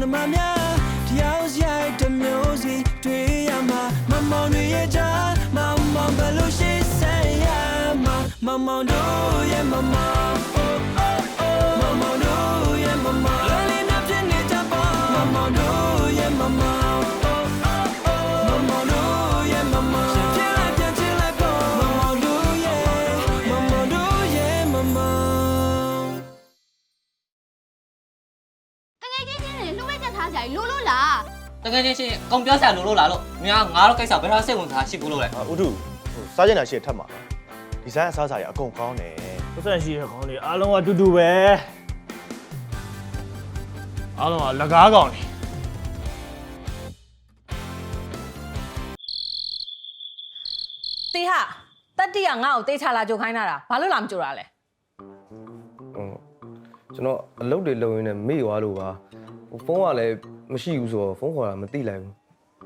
နှမများတယောက်ရိုက်တစ်မျိုးစီတွေ့ရမှာမမောင်တွေရဲ့ကြား mama belushi saya ma mama no ye mama oh oh oh mama no ye mama lolina pye ne ta pa mama no ye mama တွေလှုပ်လိုက်ကြထားကြလို့လို့လားတကယ်ချင်းချင်းအကုန်ပြောစရာလိုလို့လားလို့များငါတို့ကိစ္စဘယ်တော့စိတ်ဝင်စားရှိဘူးလို့လဲအာဥထုဟိုစားကျင်တာရှိရထပ်မှာလားဒီဇိုင်းအစားအစာတွေအကုန်ကောင်းတယ်ပတ်စံရှိတဲ့ခေါင်းလေးအားလုံးကအတူတူပဲအားလုံးကလကားကောင်လေးတေဟာတတ္တိကငါ့ကိုတေးချလာကြိုခိုင်းတာဘာလို့လာမကြိုတာလဲဟုတ်ကျွန်တော်အလုပ်တွေလုပ်ရင်းနဲ့မေ့သွားလို့ပါဟို ဖုန်းကလည်းမရှိဘူးဆိုတော့ဖုန်းခေါ်တာမသိလိုက်ဘူး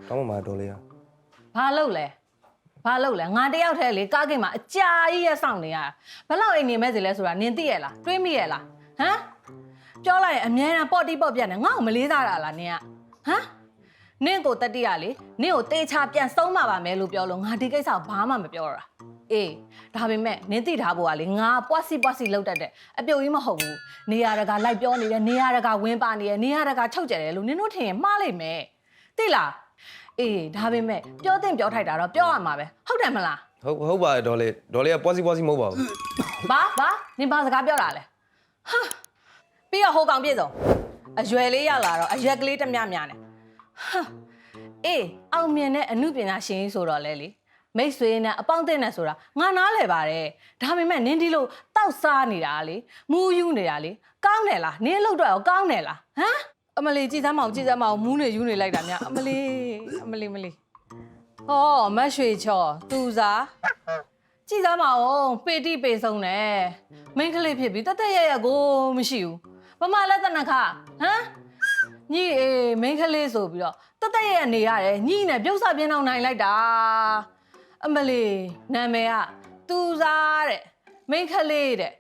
တောင်းမှမတော်လေးอ่ะဘာလို့လဲဘာလို့လဲငါတယောက်တည်းလေကားကိတ်မှာအကြာကြီးရစောင့်နေရတာဘယ်လောက်အိမ်နေမဲ့စီလဲဆိုတာနင်သိရလားတွေးမိရလားဟမ်ပြောလိုက်ရင်အမြဲတမ်းပေါ့တိပေါ့ပြတ်နေငါ့ကိုမလေးစားတာလားနင်ကဟမ်နင့်ကိုတတိယလေနင့်ကိုတေးချပြန်ဆုံးမပါမယ်လို့ပြောလို့ငါဒီကိစ္စကိုဘာမှမပြောတော့တာ အေးဒါပေမဲ့နင်သိထားဖို့ကလေငါပွားစီပွားစီလောက်တတ်တယ်အပြုတ်ကြီးမဟုတ်ဘူးနေရတကာလိုက်ပြောနေတယ်နေရတကာဝင်းပါနေတယ်နေရတကာချုပ်ကြတယ်လို့နင်တို့ထင်ရင်မှားလိမ့်မယ်သိလားအေးဒါပေမဲ့ပြောတင်ပြောထိုက်တာတော့ပြောရမှာပဲဟုတ်တယ်မလားဟုတ်ဟုတ်ပါတယ်ဒေါ်လေးဒေါ်လေးကပွားစီပွားစီမဟုတ်ပါဘူးဘာဘာနင်ဘာစကားပြောတာလဲဟာပြီးတော့ဟိုကောင်ပြည့်စုံအရွယ်လေးရောက်လာတော့အရွက်ကလေးတစ်မြမြနဲ့ဟာအေးအောင်မြင်တဲ့အမှုပညာရှင်ကြီးဆိုတော့လေလေ မိတ်ဆွေနဲ့အပေါင်းအသင်းနဲ့ဆိုတာငါနားလဲပါတယ်ဒါပေမဲ့နင်းဒီလိုတောက်စားနေတာလေမူးယူနေတာလေကောင်းတယ်လားနင်းအလုပ်တော့ရောကောင်းတယ်လားဟမ်အမလီကြည်စမ်းမအောင်ကြည်စမ်းမအောင်မူးနေယူနေလိုက်တာများအမလီအမလီမလီဟောမတ်ရွှေချော်သူစားကြည်စမ်းမအောင်ပေတိပေဆုံးတယ်မိန်းကလေးဖြစ်ပြီးတက်တက်ရရကိုမရှိဘူးဘမလက်တနခဟမ်ညီအေးမိန်းကလေးဆိုပြီးတော့တက်တက်ရရနေရတယ်ညီနဲ့ပြုတ်စပြင်းအောင်နိုင်လိုက်တာ အမလီနာမည်ကသူစားတဲ့မိန်းကလေးတဲ့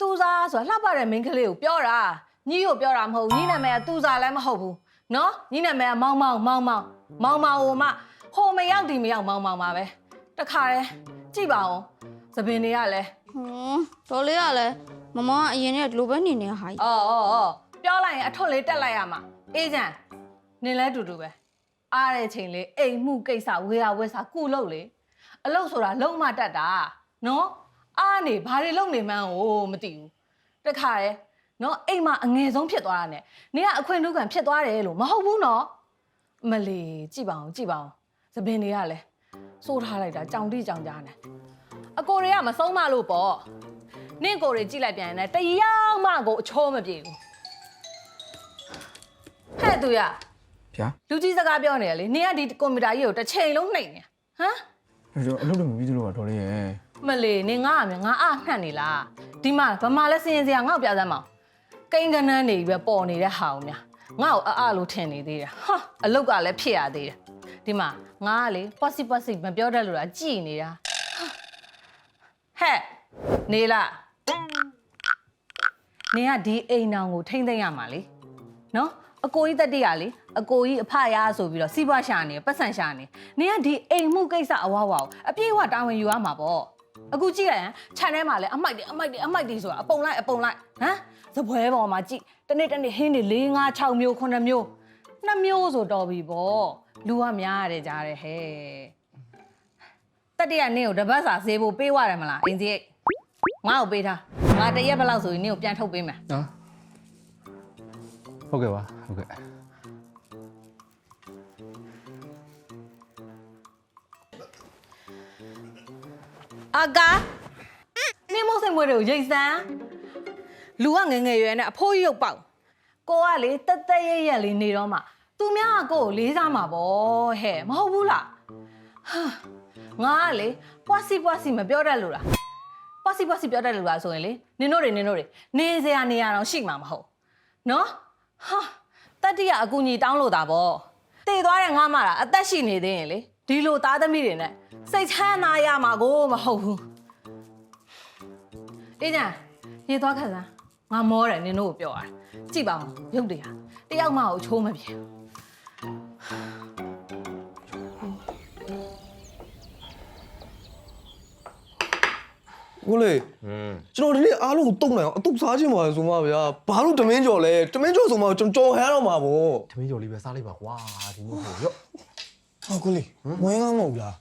သူစားဆိုတာလှပတဲ့မိန်းကလေးကိုပြောတာညီကိုပြောတာမဟုတ်ဘူးညီနာမည်ကသူစားလည်းမဟုတ်ဘူးနော်ညီနာမည်ကမောင်မောင်မောင်မောင်မောင်မောင်ဟိုမှဟိုမရောက်ဒီမရောက်မောင်မောင်ပါပဲတခါတည်းကြည့်ပါဦးသပင်တွေကလည်းဟွန်းဒေါ်လေးကလည်းမမကအရင်ကဒီလိုပဲနေနေဟာကြီး အော်အော်အော်ပြောလိုက်ရင်အထွတ်လေးတက်လိုက်ရမှာအေးချမ်းနင်လဲတူတူပဲ အားတဲ့ချိန်လေးအိမ်မှုကိစ္စဝေယဝဲစာကုလို့လေအလုပ်ဆိုတာလုံးမတတ်တာနော်အားနေဘာတွေလုပ်နေမှန်းကိုမသိဘူးတခါတည်းနော်အိမ်မှာအငယ်ဆုံးဖြစ်သွားတာ ਨੇ နင်ကအခွင့်အထူးခံဖြစ်သွားတယ်လို့မဟုတ်ဘူးနော်အမလီကြည့်ပါအောင်ကြည့်ပါအောင်သပင်တွေကလည်းစိုးထားလိုက်တာကြောင်တိကြောင်ကြားနေအကိုတွေကမဆုံးမလို့ပေါ့နင့်ကိုတွေကြည့်လိုက်ပြန်ရင်လည်းတယောက်မှကိုအချိုးမပြေဘူးဟဲ့သူရ ဗျာလူကြီးစကားပြောနေရလေနင်ကဒီကွန်ပျူတာကြီးကိုတစ်ချိန်လုံးနှိပ်နေဟမ်အဲ့တော့အလုပ်တွေမပြီးသလိုပါဒေါ်လေးရဲ့မလေးနင်ငါအမြငါအနှံ့နေလားဒီမှာဗမာလဲစင်ရင်စရာငါ့ကိုပြစမ်းမအောင်ကိန်းကနန်းနေပြီပဲပေါ်နေတဲ့ဟာအောင်များငါ့ကိုအအလို့ထင်နေသေးတယ်ဟာအလုတ်ကလည်းဖြစ်ရသေးတယ်ဒီမှာငါကလေပေါ့စီပေါ့စီမပြောတတ်လို့လားကြည်နေတာဟာဟဲ့နေလားနင်ကဒီအိမ်နောင်ကိုထိမ့်သိမ့်ရမှာလေနော် အကိုကြီးတက်တရလေအကိုကြီးအဖရဆိုပြီးတော့စီးပွားရှာနေပတ်စံရှာနေနင်ကဒီအိမ်မှုကိစ္စအဝါဝါကိုအပြည့်အဝတာဝန်ယူရမှာပေါ့အခုကြည့်ရရင်ခြံထဲမှာလဲအမိုက်တွေအမိုက်တွေအမိုက်တွေဆိုတာအပုံလိုက်အပုံလိုက်ဟမ်သပွဲပေါ်မှာကြည့်တနေ့တနေ့ဟင်းတွေ၄၅6မျိုး9မျိုး2မျိုးဆိုတော့ပြီပေါ့လူကများရတယ်ကြားတယ်ဟဲ့တက်တရနင့်ကိုတပတ်စာဈေးဖို့ပေးရတယ်မလားအင်ကြီးငါ့ကိုပေးထားငါတရက်ဘယ်လောက်ဆိုရင်နင့်ကိုပြန်ထုတ်ပေးမယ်နော် ဟုတ်ကဲ့ပါဟုတ်ကဲ့အာကာနင်းမို့စိတ်မွေးတွေကိုရိတ်စမ်းလူကငယ်ငယ်ရွယ်နဲ့အဖိုးကြီးရုပ်ပေါက်ကိုကလေတက်တက်ရက်ရက်လေးနေတော့မှသူများကကိုကိုလေးစားမှာပေါ့ဟဲ့မဟုတ်ဘူးလားဟာငါကလေပွားစီပွားစီမပြောတတ်လို့လားပွားစီပွားစီပြောတတ်လို့လားဆိုရင်လေနင်တို့တွေနင်တို့တွေနေစရာနေရာတော့ရှိမှာမဟုတ်နော် ဟာတတ္တိယအကူညီတောင်းလို့တာပေါ့တည်သွားတဲ့ငါမတာအသက်ရှိနေသေးရင်လေဒီလိုသားသမီးတွေနဲ့စိတ်ချမ်းသာရမှာကိုမဟုတ်ဘူးအေးကြရေသွားခက်စမ်းငါမောတယ်နင်တို့ကိုပြောရတာကြည့်ပါဦးရုပ်တွေဟာတယောက်မှကိုချိုးမပြေ ကိုလေอืมကျွန်တော်ဒီနေ့အားလုံးကိုတုံနိုင်အောင်အတုစားခြင်းပါလေဆိုမှဗျာဘာလို့တမင်းကြော်လဲတမင်းကြော်ဆိုမှကျွန်တော်ကြော်ဟဲတော့မှာဗောသမီးကျော်လေးပဲစားလိုက်ပါကွာဒီနေ့ဟိုရော့ဟာကိုလေးမွေးကားမဟုတ်လား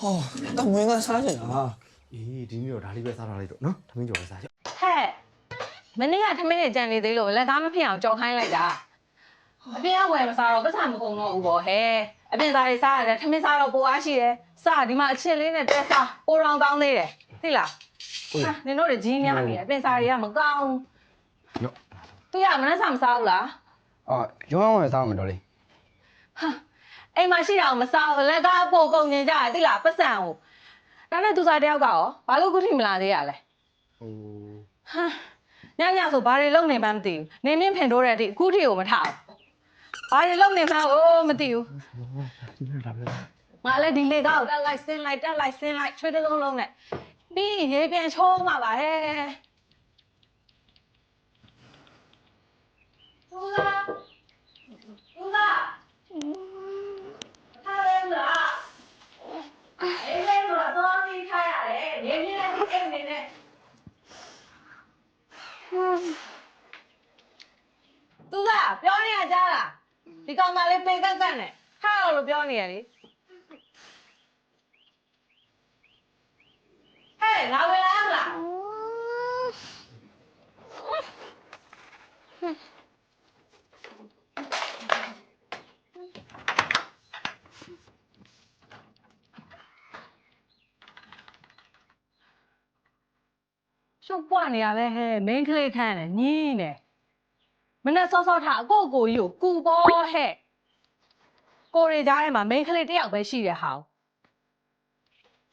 ဟာတော့မွေးကားစားချင်တာအေးဒီနေ့တော့ဒါလေးပဲစားထားလိုက်တော့နော်သမီးကျော်ပဲစားရော့ဟဲ့မနေ့ကထမင်းနဲ့ကြံနေသေးလို့လက်ကားမဖြစ်အောင်ကြော်ခိုင်းလိုက်တာအပြင်ကဝယ်မစားတော့ပတ်စံမကုန်တော့ဘူးပေါ့ဟဲ့အပြင်သားတွေစားရတယ်ထမင်းစားတော့ပိုအားရှိတယ်စားဒီမှာအချင်းလေးနဲ့တဲစားပိုတောင်တောင်းသေးတယ် သိလားဟာနင်တို့တွေကြီးများပြီအပြင်စားတွေကမကောင်းရော့သူရမနှက်စားမစားဘူးလားအော်ရောင်းအောင်စားမှာတော်လေးဟာအိမ်မှာရှိတာကိုမစားဘူးလက်ကားပိုကုန်နေကြတယ်သိလားပတ်စံကိုဒါနဲ့သူစားတယောက်ကရောဘာလို့ခုထိမလာသေးရလဲဟိုဟာညညဆိုဘာတွေလုပ်နေမှန်းမသိဘူးနေမင်းဖင်ထိုးတဲ့အထိအခုထိကိုမထအောင်ဘာတွေလုပ်နေမှန်းအိုးမသိဘူးငါလည်းဒီလေကောက်တက်လိုက်ဆင်းလိုက်တက်လိုက်ဆင်းလိုက်ချွေးတစ်လုံးလုံးနဲ့ ပြီးရင်ရေပြန်ချိုးမှာပါဟဲ့သူလာသူလာထားလဲမလားအေးလေတော့တော့ဒီထားရတယ်နေနေနဲ့အိမ်နေနဲ့ သူကပြောနေရကြားလားဒီကောင်မလေးပေကက်ကက်နဲ့ဟာလို့ပြောနေရလေဟဲ့ငါဝင်လာမလားရှုပ်ပွား နေရပဲဟဲ့မင်းကလေးခန့်တယ်ညင်းနေမနဲ့စောစောထားအကိုအကိုကြီးကိုကူပေါ်ဟဲ့ကိုရီကြားထဲမှာ main ကလေးတစ်ယောက်ပဲရှိတဲ့ဟာ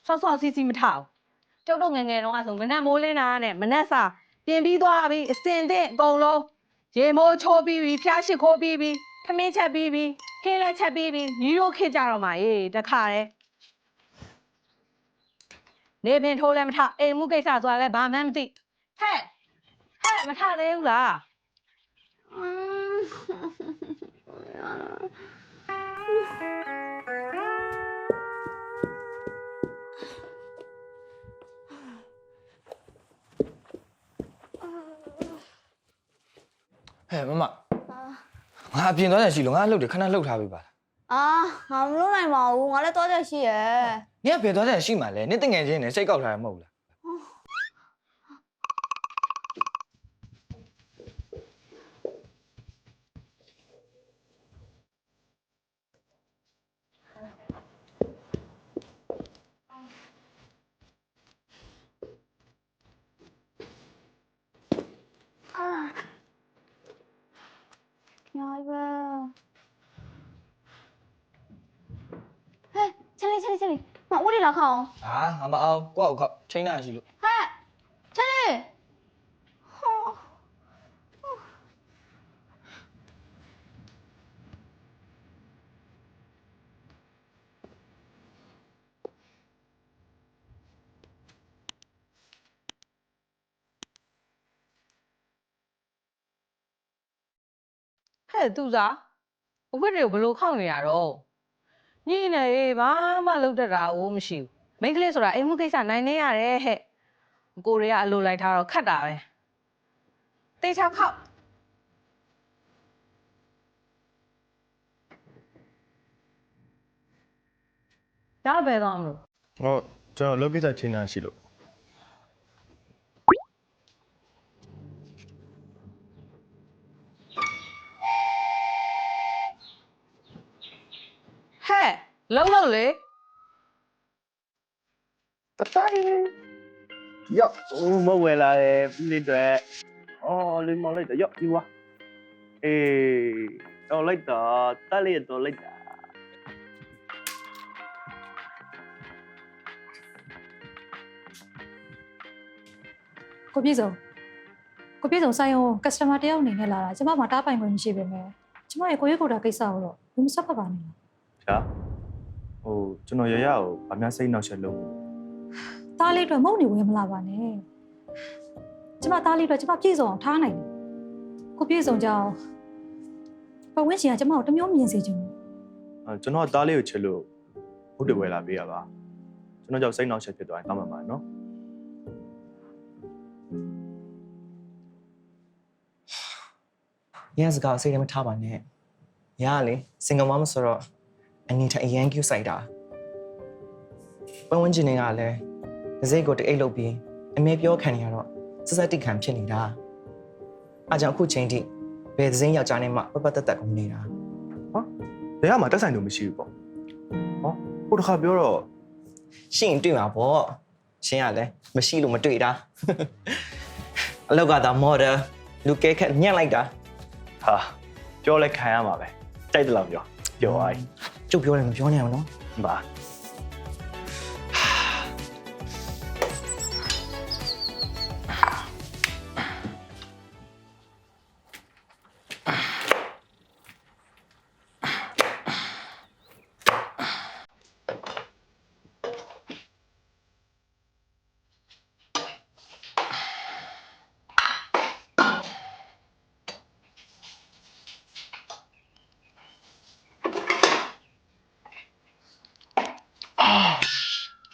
စောစောစီစီမထားဘူးကျုပ်တို့ငယ်ငယ်တုန်းကဆိုမနဲ့မိုးလင်းတာနဲ့မနဲ့စာပြင်ပြီးသွားပြီအစင်တဲ့အကုန်လုံးရေမိုးချိုးပြီးပြီဖျားရှိခိုးပြီးပြီခမင်းချက်ပြီးပြီခင်းလက်ချက်ပြီးပြီညီတို့ခေကြတော့မှအေးတခါတည်းနေပင်ထိုးလည်းမထအိမ်မှုကိစ္စဆိုတာလည်းဘာမှမသိ ဟဲ့ဟဲ့မထသေးဘူးလားဟဲ့မမငါအပြင်သွားချင်ရှိလို့ငါအလုပ်တွေခဏလှုပ်ထားပေးပါလားအာငါမလုပ်နိုင်ပါဘူးငါလည်းတော့ချက်ရှိရယ်နင်ကဘယ်သွားချင်ရှိမှလဲနင်တငယ်ချင်းနဲ့စိတ်ကောက်ထားရမဟုတ်လား ညာ ပဲဟဲ့ချက်လေးချက်လေးချက်လေးမဦးလေးလာခအောင်ဟာငါမအောင်ကိုယ့်အောက်ခောက်ချိန်တာရှိလို့ ဟဲ့ချက်လေးဟော ဟဲ့သူစားအဝတ်တွေကိုဘယ်လိုခောက်နေရတော့ညင်းနေရေးဘာမှလုပ်တတ်တာအိုးမရှိဘူးမိန်းကလေးဆိုတာအိမ်မှုကိစ္စနိုင်နေရတယ်ဟဲ့ကိုရီးယားအလိုလိုက်ထားတော့ခတ်တာပဲတေချာခောက်ဒါပဲတော့မလို့ဟောကျွန်တော်လောကိစ္စချိန်တာရှိလို့ လုံးလုံးလေယော့ဟိုမဝယ်လာတယ်ပြီးလေးတွေအော်လေးမောင်လိုက်တော့ယော့ဒီဝါအေးတော့လိုက်တာတက်လေးတော့လိုက်တာကိုပြည့်စုံကိုပြည့်စုံဆိုင်ရုံ customer တယောက်အနေနဲ့လာတာကျမမှာတားပိုင်ခွင့်မရှိပေမဲ့ကျမရဲ့ကိုရွေးကိုယ်တာကိစ္စကိုတော့ဘူးမဆက်ဖက်ပါနဲ့လားဗျာ ဟိုကျွန်တော်ရရကိုဗမာစိတ်နောက်ချက်လုပ်ဘူးသားလေးအတွက်မုန်းနေဝဲမလာပါနဲ့ကျမသားလေးအတွက်ကျမပြည့်စုံအောင်ထားနိုင်တယ်ကိုပြည့်စုံကြအောင်ပဝင်းရှင်ကကျမကိုတမျိုးမြင်စေချင်တယ်အဲကျွန်တော်သားလေးကိုချစ်လို့ဟုတ်တယ်ဝဲလာပေးရပါကျွန်တော်ကြောင့်စိတ်နောက်ချက်ဖြစ်သွားရင်တောင်းပန်ပါနော်ညစကားအစိမ့်မထားပါနဲ့။ညကလေစင်ကမမဆိုတော့ အနေထအရန်ကျူဆိုင်တာ။ပတ်ဝန်းကျင်တွေကလည်းဒစိတ်ကိုတအိတ်လုပ်ပြီးအမေပြောခံနေရတော့စစတိခံဖြစ်နေတာ။အားကြောင့်အခုချိန်ထိဘယ်ဒစိမ့်ယောက်ျားနဲ့မှပပတက်တက်ကုန်နေတာဘယ်ကမှတက်ဆိုင်လို့မရှိဘူးပေါ့ဟောဟိုတစ်ခါပြောတော့။ရှင်းတွေ့မှာပေါ့။ရှင်းရလဲမရှိလို့မတွေ့တာ။အလောက်ကသာ model လူကဲခက်ညှက်လိုက်တာဟာပြောလဲခံရမှာပဲတိုက်တယ်လို့ပြောပြောသွားပြီ။ ကျုပ်ပြောတယ်မပြောနဲ့အောင်နော်ပါ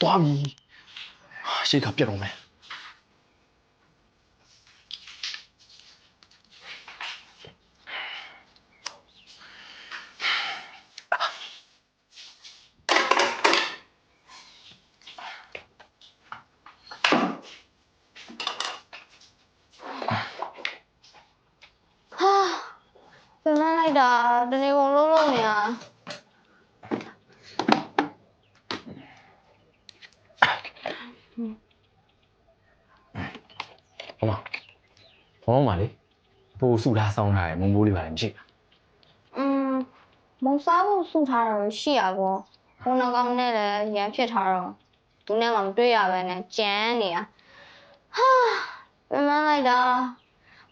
သွားပြီဟာရှေ့ကပြတ်တော့မယ်ဟာပြန်မလိုက်တာတနေ့ကုန်လုံးလုံးနေတာ ဟောမ ဟောမလေပိုးစုထားဆောင်းထားတယ်မုံမိုးလေးပါလည်းမရှိဘူးอืมမုံစားဖို့စုထားတာတော့ရှိရကောဘုံနှကောင်နဲ့လည်းရန်ဖြစ်ထားတော့သူနဲ့မှမတွေ့ရပဲနဲ့ကြမ်းနေတာဟာပြန်မလိုက်တာ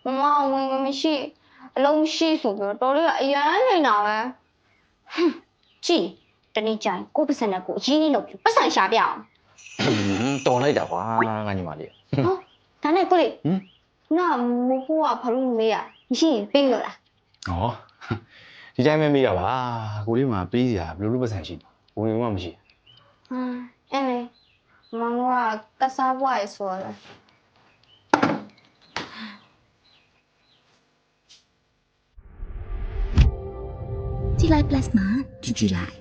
မမအဝင်ကမရှိအလုံးမရှိဆိုပြီးတော့တော်လေးကအရန်နေတာပဲဟွန်းကြည်တနေ့ကျရင်ကိုယ့်ပတ်စံနဲ့ကိုယ်အရင်းကြီးလုပ်ပြီးပတ်စံရှာပြအောင်တော်လိုက်တာကွာငါညီမလေးဟောဒါနဲ့ကိုလေဟမ် နာမဟုတ်ကဘာလို့မေးရမရှိရင်ပေးလို့လားဟောဒီတိုင်းပဲမေးတာပါကိုလေးမှာပေးစရာဘယ်လိုလုပ်ပတ်စံရှိဘူးဝင်မှမရှိဟမ်အဲ့လေမမကကစားပွားရဆိုတော့ကြည်လိုက် plus မှာကြည့်ကြည့်လိုက်